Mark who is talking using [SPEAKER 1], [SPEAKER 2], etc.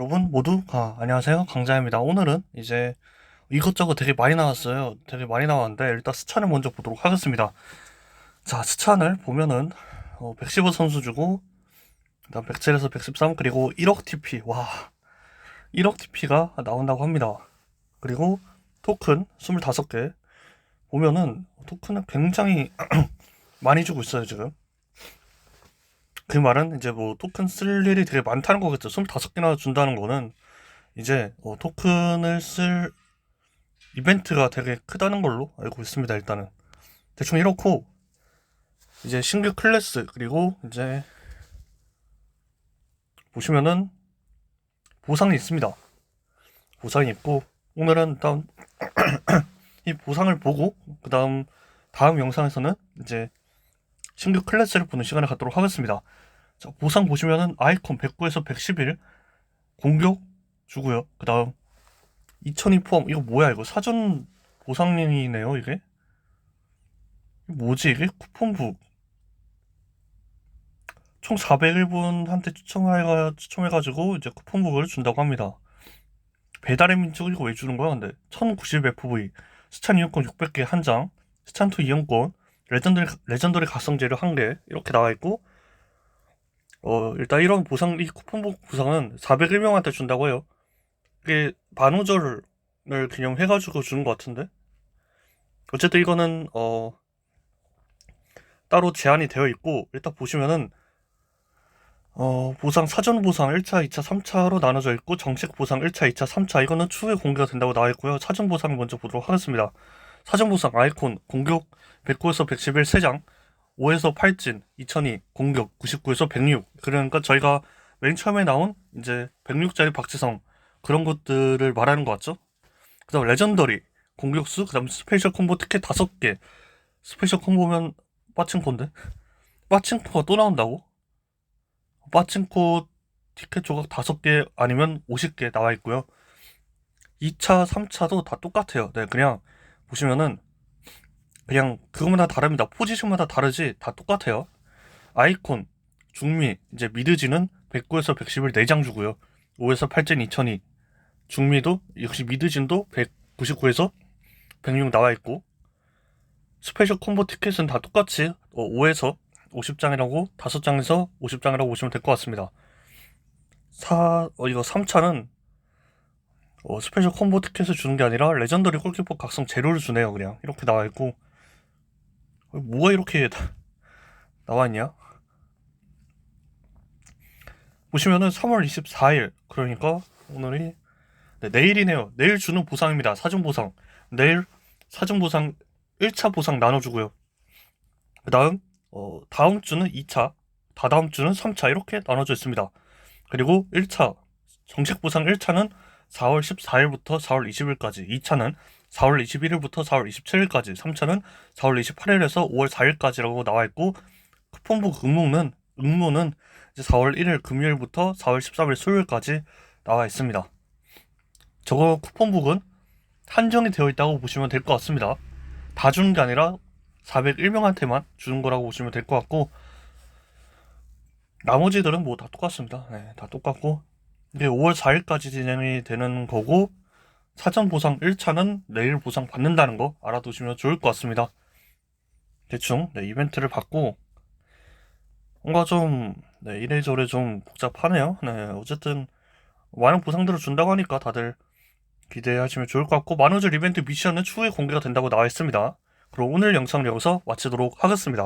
[SPEAKER 1] 여러분 모두 아, 안녕하세요. 강자입니다. 오늘은 이제 이것저것 되게 많이 나왔어요. 되게 많이 나왔는데 일단 스찬을 먼저 보도록 하겠습니다. 자 스찬을 보면은 어, 115 선수 주고 그다음 107에서 113 그리고 1억 TP 와 1억 TP가 나온다고 합니다. 그리고 토큰 25개. 보면은 토큰을 굉장히 많이 주고 있어요 지금 그 말은 이제 뭐 토큰 쓸 일이 되게 많다는 거겠죠. 25개나 준다는 거는 이제 어, 토큰을 쓸 이벤트가 되게 크다는 걸로 알고 있습니다. 일단은 대충 이렇고 이제 신규 클래스 그리고 이제 보시면은 보상이 있습니다. 보상이 있고 오늘은 일단 이 보상을 보고 그 다음 다음 영상에서는 이제 신규 클래스를 보는 시간을 갖도록 하겠습니다. 자, 보상 보시면은 아이콘 109에서 111 공격 주고요. 그 다음 2002 포함. 이거 뭐야? 이거 사전 보상이네요 이게? 뭐지 이게? 쿠폰북 총 401분한테 추첨해가, 추첨해가지고 이제 쿠폰북을 준다고 합니다. 배달의 민족 이거 왜 주는 거야? 근데 1090 FV 스찬 이용권 600개 한 장, 스찬2 이용권 레전더리, 레전더리 각성제를 한개 이렇게 나와 있고 어 일단 이런 보상 이 쿠폰 보상은 401명한테 준다고 해요. 이게 반우절을 기념해 가지고 주는 것 같은데 어쨌든 이거는 어 따로 제한이 되어 있고 일단 보시면은 어 보상 사전 보상 1차, 2차, 3차로 나눠져 있고 정식 보상 1차, 2차, 3차 이거는 추후에 공개가 된다고 나와 있고요. 사전 보상을 먼저 보도록 하겠습니다. 사전 보상 아이콘 공격 109에서 111 3장 5에서 8진 2002 공격 99에서 106 그러니까 저희가 맨 처음에 나온 이제 106짜리 박지성 그런 것들을 말하는 것 같죠? 그 다음 레전더리 공격수 그 다음 스페셜 콤보 티켓 5개. 스페셜 콤보면 빠친코인데? 빠친코가 또 나온다고? 빠친코 티켓 조각 5개 아니면 50개 나와 있고요. 2차 3차도 다 똑같아요. 네 그냥 보시면은 그냥 그거마다 다릅니다. 포지션마다 다르지 다 똑같아요. 아이콘, 중미, 이제 미드지는 109에서 111 4장 주고요. 5에서 8진 2002. 중미도 역시 미드진도 199에서 106 나와 있고 스페셜 콤보 티켓은 다 똑같이 5에서 50장이라고 5장에서 50장이라고 보시면 될 것 같습니다. 4, 어, 이거 3차는 어, 스페셜 콤보 티켓을 주는 게 아니라 레전더리 골키퍼 각성 재료를 주네요 그냥. 이렇게 나와 있고. 뭐가 이렇게 나와 있냐? 보시면은 3월 24일 그러니까 오늘이 네, 내일이네요. 내일 주는 보상입니다. 사전 보상. 내일 사전 보상 1차 보상 나눠주고요. 그 다음 어, 다음 주는 2차 다다음 주는 3차 이렇게 나눠져 있습니다. 그리고 1차 정식 보상 1차는 4월 14일부터 4월 20일까지 2차는 4월 21일부터 4월 27일까지 3차는 4월 28일에서 5월 4일까지라고 나와 있고 쿠폰북 응모는 응모는 이제 4월 1일 금요일부터 4월 13일 수요일까지 나와 있습니다. 저거 쿠폰북은 한정이 되어 있다고 보시면 될 것 같습니다. 다 주는 게 아니라 401명한테만 주는 거라고 보시면 될 것 같고 나머지들은 뭐 다 똑같습니다. 네, 다 똑같고 이게 5월 4일까지 진행이 되는 거고 사전 보상 1차는 내일 보상 받는다는 거 알아두시면 좋을 것 같습니다. 대충 네, 이벤트를 받고 뭔가 좀 네, 이래저래 좀 복잡하네요. 네, 어쨌든 많은 보상들을 준다고 하니까 다들 기대하시면 좋을 것 같고 만우절 이벤트 미션은 추후에 공개가 된다고 나와 있습니다. 그럼 오늘 영상을 여기서 마치도록 하겠습니다.